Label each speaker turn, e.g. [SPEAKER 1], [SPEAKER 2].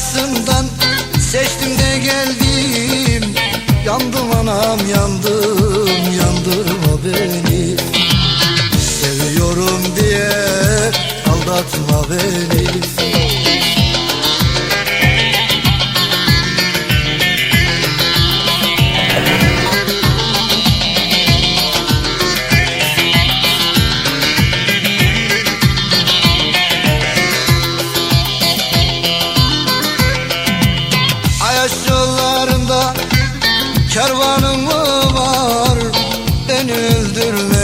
[SPEAKER 1] arasından seçtim de geldim. Yandım anam yandım yandırma beni. Seviyorum diye aldatma beni kervanım mı var Beni öldürme